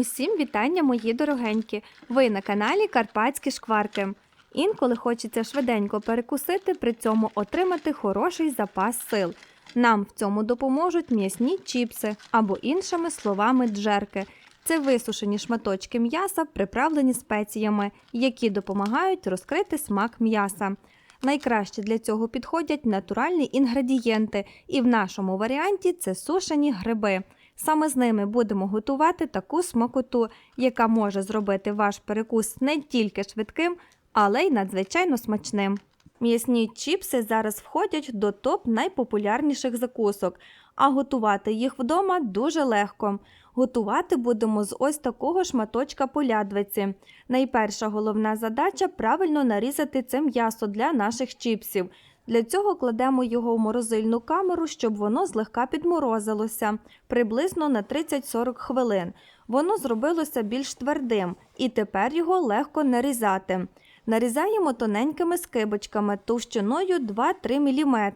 Усім вітання, мої дорогенькі! Ви на каналі Карпатські шкварки. Інколи хочеться швиденько перекусити, при цьому отримати хороший запас сил. Нам в цьому допоможуть м'ясні чіпси або іншими словами джерки. Це висушені шматочки м'яса, приправлені спеціями, які допомагають розкрити смак м'яса. Найкраще для цього підходять натуральні інгредієнти, і в нашому варіанті це сушені гриби. Саме з ними будемо готувати таку смакоту, яка може зробити ваш перекус не тільки швидким, але й надзвичайно смачним. М'ясні чіпси зараз входять до топ найпопулярніших закусок, а готувати їх вдома дуже легко. Готувати будемо з ось такого шматочка полядвиці. Найперша головна задача правильно нарізати це м'ясо для наших чіпсів. Для цього кладемо його в морозильну камеру, щоб воно злегка підморозилося, приблизно на 30-40 хвилин. Воно зробилося більш твердим, і тепер його легко нарізати. Нарізаємо тоненькими скибочками товщиною 2-3 мм.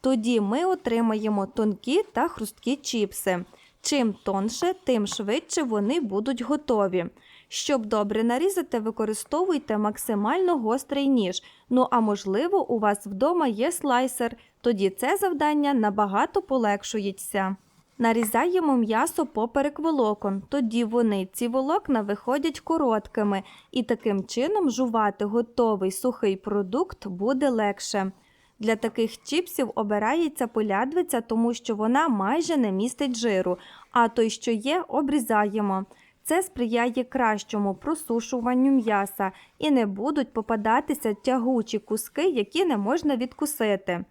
Тоді ми отримаємо тонкі та хрусткі чіпси. Чим тонше, тим швидше вони будуть готові. Щоб добре нарізати, використовуйте максимально гострий ніж. Ну а можливо, у вас вдома є слайсер, тоді це завдання набагато полегшується. Нарізаємо м'ясо поперек волокон, тоді вони ці волокна виходять короткими, і таким чином жувати готовий сухий продукт буде легше. Для таких чіпсів обирається полядвиця, тому що вона майже не містить жиру, а той, що є, обрізаємо. Це сприяє кращому просушуванню м'яса і не будуть попадатися тягучі куски, які не можна відкусити.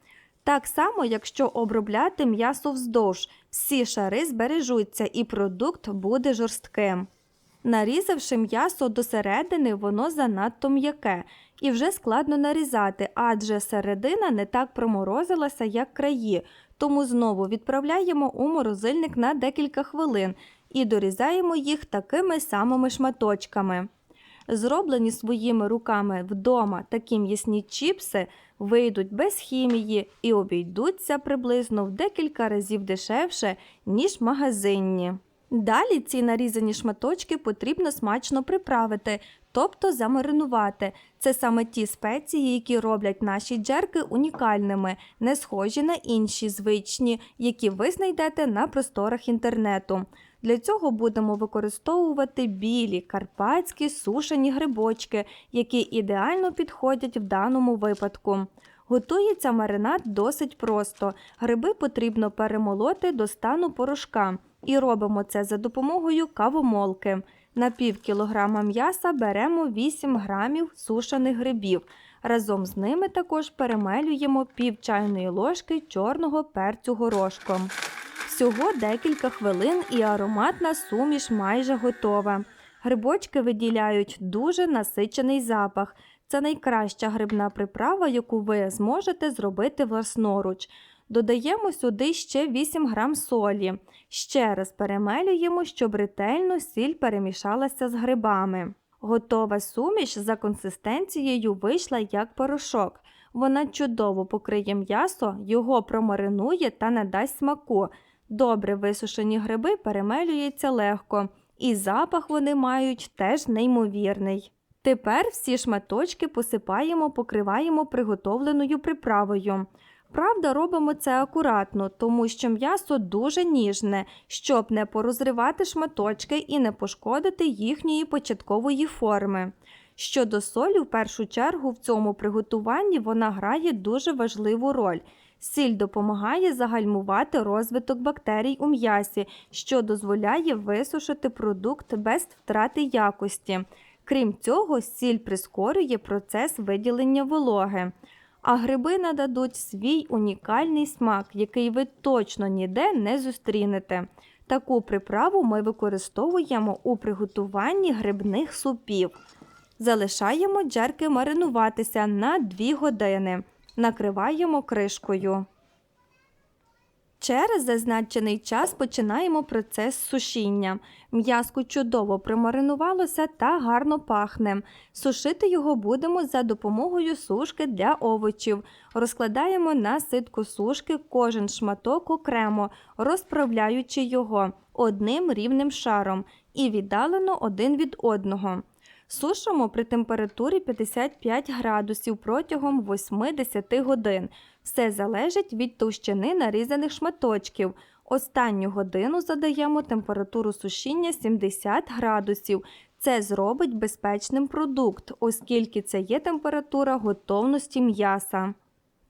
Так само, якщо обробляти м'ясо вздовж, всі шари збережуться і продукт буде жорстким. Нарізавши м'ясо до середини, воно занадто м'яке і вже складно нарізати, адже середина не так проморозилася, як краї, тому знову відправляємо у морозильник на декілька хвилин і дорізаємо їх такими самими шматочками. Зроблені своїми руками вдома такі м'ясні чіпси вийдуть без хімії і обійдуться приблизно в декілька разів дешевше, ніж магазинні. Далі ці нарізані шматочки потрібно смачно приправити, тобто замаринувати. Це саме ті спеції, які роблять наші джерки унікальними, не схожі на інші звичні, які ви знайдете на просторах інтернету. Для цього будемо використовувати білі карпатські сушені грибочки, які ідеально підходять в даному випадку. Готується маринад досить просто. Гриби потрібно перемолоти до стану порошка. І робимо це за допомогою кавомолки. На пів кілограма м'яса беремо 8 грамів сушених грибів. Разом з ними також перемелюємо пів чайної ложки чорного перцю горошком. Всього декілька хвилин і ароматна суміш майже готова. Грибочки виділяють дуже насичений запах. Це найкраща грибна приправа, яку ви зможете зробити власноруч. Додаємо сюди ще 8 грам солі. Ще раз перемелюємо, щоб ретельно сіль перемішалася з грибами. Готова суміш за консистенцією вийшла як порошок. Вона чудово покриє м'ясо, його промаринує та надасть смаку. Добре висушені гриби перемелюються легко, і запах вони мають теж неймовірний. Тепер всі шматочки посипаємо, покриваємо приготовленою приправою. Правда, робимо це акуратно, тому що м'ясо дуже ніжне, щоб не порозривати шматочки і не пошкодити їхньої початкової форми. Щодо солі, в першу чергу в цьому приготуванні вона грає дуже важливу роль. Сіль допомагає загальмувати розвиток бактерій у м'ясі, що дозволяє висушити продукт без втрати якості. Крім цього, сіль прискорює процес виділення вологи. А гриби нададуть свій унікальний смак, який ви точно ніде не зустрінете. Таку приправу ми використовуємо у приготуванні грибних супів. Залишаємо джерки маринуватися на 2 години. Накриваємо кришкою. Через зазначений час починаємо процес сушіння. М'яско чудово примаринувалося та гарно пахне. Сушити його будемо за допомогою сушки для овочів. Розкладаємо на ситку сушки кожен шматок окремо, розправляючи його. одним рівним шаром і віддалено один від одного. Сушимо при температурі 55 градусів протягом 8-10 годин. Все залежить від товщини нарізаних шматочків. Останню годину задаємо температуру сушіння 70 градусів. Це зробить безпечним продукт, оскільки це є температура готовності м'яса.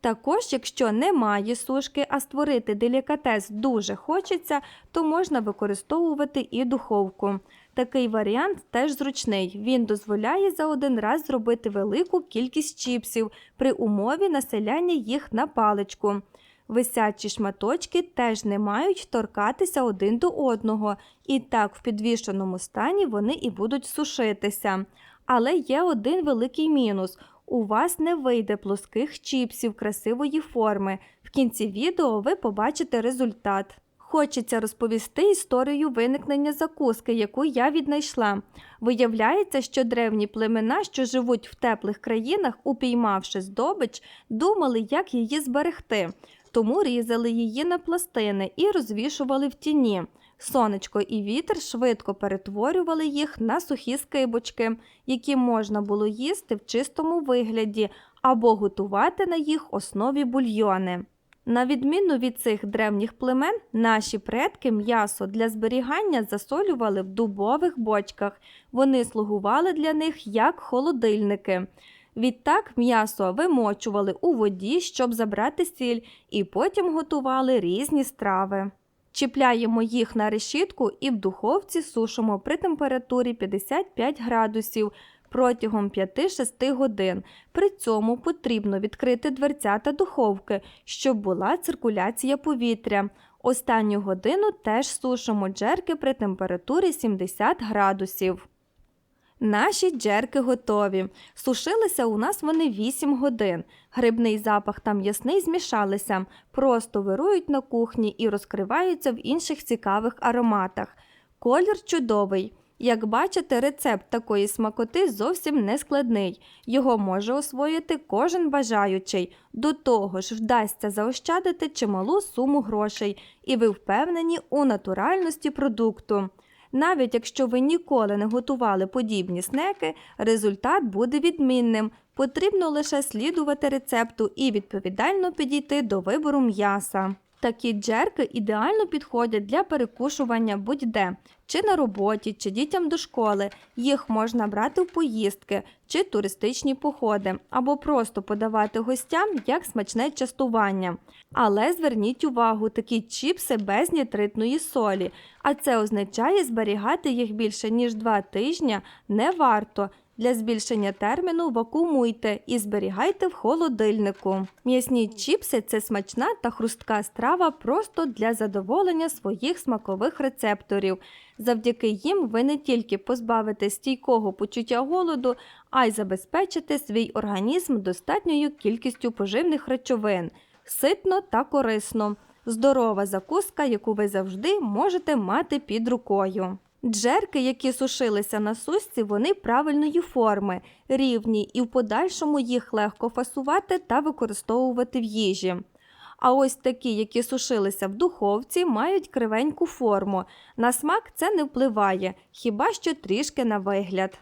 Також, якщо немає сушки, а створити делікатес дуже хочеться, то можна використовувати і духовку. Такий варіант теж зручний. Він дозволяє за один раз зробити велику кількість чіпсів при умові населяння їх на паличку. Висячі шматочки теж не мають торкатися один до одного, і так в підвішеному стані вони і будуть сушитися. Але є один великий мінус. У вас не вийде плоских чіпсів красивої форми. В кінці відео ви побачите результат. Хочеться розповісти історію виникнення закуски, яку я віднайшла. Виявляється, що древні племена, що живуть в теплих країнах, упіймавши здобич, думали, як її зберегти. Тому різали її на пластини і розвішували в тіні. Сонечко і вітер швидко перетворювали їх на сухі скибочки, які можна було їсти в чистому вигляді або готувати на їх основі бульйони. На відміну від цих древніх племен, наші предки м'ясо для зберігання засолювали в дубових бочках. Вони слугували для них як холодильники. Відтак м'ясо вимочували у воді, щоб забрати сіль, і потім готували різні страви. Чіпляємо їх на решітку і в духовці сушимо при температурі 55 градусів протягом 5-6 годин. При цьому потрібно відкрити дверцята духовки, щоб була циркуляція повітря. Останню годину теж сушимо джерки при температурі 70 градусів. Наші джерки готові. Сушилися у нас вони 8 годин. Грибний запах та м'ясний змішалися, просто вирують на кухні і розкриваються в інших цікавих ароматах. Колір чудовий. Як бачите, рецепт такої смакоти зовсім не складний. Його може освоїти кожен бажаючий. До того ж, вдасться заощадити чималу суму грошей, і ви впевнені у натуральності продукту. Навіть якщо ви ніколи не готували подібні снеки, результат буде відмінним. Потрібно лише слідувати рецепту і відповідально підійти до вибору м'яса. Такі джерки ідеально підходять для перекушування будь-де, чи на роботі, чи дітям до школи. Їх можна брати в поїздки чи туристичні походи, або просто подавати гостям як смачне частування. Але зверніть увагу, такі чіпси без нітритної солі, а це означає зберігати їх більше ніж 2 тижні не варто. Для збільшення терміну вакуумуйте і зберігайте в холодильнику. М'ясні чіпси це смачна та хрустка страва просто для задоволення своїх смакових рецепторів. Завдяки їм ви не тільки позбавите стійкого почуття голоду, а й забезпечите свій організм достатньою кількістю поживних речовин, ситно та корисно. Здорова закуска, яку ви завжди можете мати під рукою. Джерки, які сушилися на сусці, вони правильної форми, рівні і в подальшому їх легко фасувати та використовувати в їжі. А ось такі, які сушилися в духовці, мають кривеньку форму. На смак це не впливає, хіба що трішки на вигляд.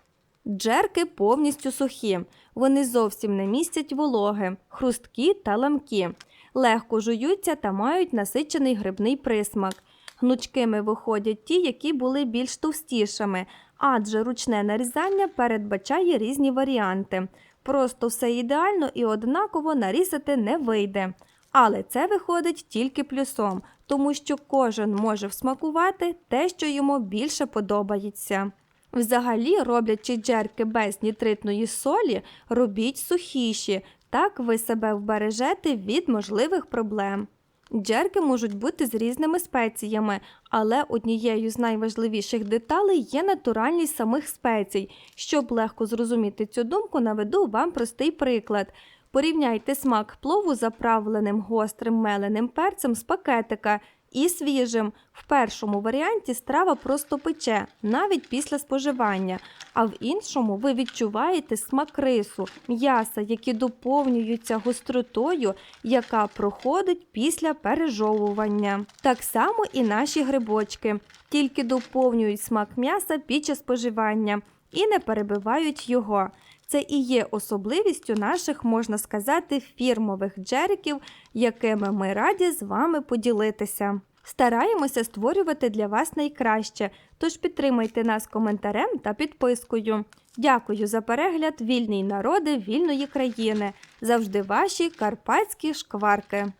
Джерки повністю сухі, вони зовсім не містять вологи, хрусткі та ламкі, легко жуються та мають насичений грибний присмак. Гнучкими виходять ті, які були більш товстішими, адже ручне нарізання передбачає різні варіанти. Просто все ідеально і однаково нарізати не вийде. Але це виходить тільки плюсом, тому що кожен може всмакувати те, що йому більше подобається. Взагалі, роблячи джерки без нітритної солі, робіть сухіші, так ви себе вбережете від можливих проблем. Джерки можуть бути з різними спеціями, але однією з найважливіших деталей є натуральність самих спецій. Щоб легко зрозуміти цю думку, наведу вам простий приклад. Порівняйте смак плову заправленим гострим меленим перцем з пакетика і свіжим. В першому варіанті страва просто пече, навіть після споживання, а в іншому ви відчуваєте смак рису, м'яса, які доповнюються гостротою, яка проходить після пережовування. Так само і наші грибочки, тільки доповнюють смак м'яса під час споживання і не перебивають його. Це і є особливістю наших, можна сказати, фірмових джериків, якими ми раді з вами поділитися. Стараємося створювати для вас найкраще, тож підтримайте нас коментарем та підпискою. Дякую за перегляд, вільний народи вільної країни. Завжди ваші карпатські шкварки.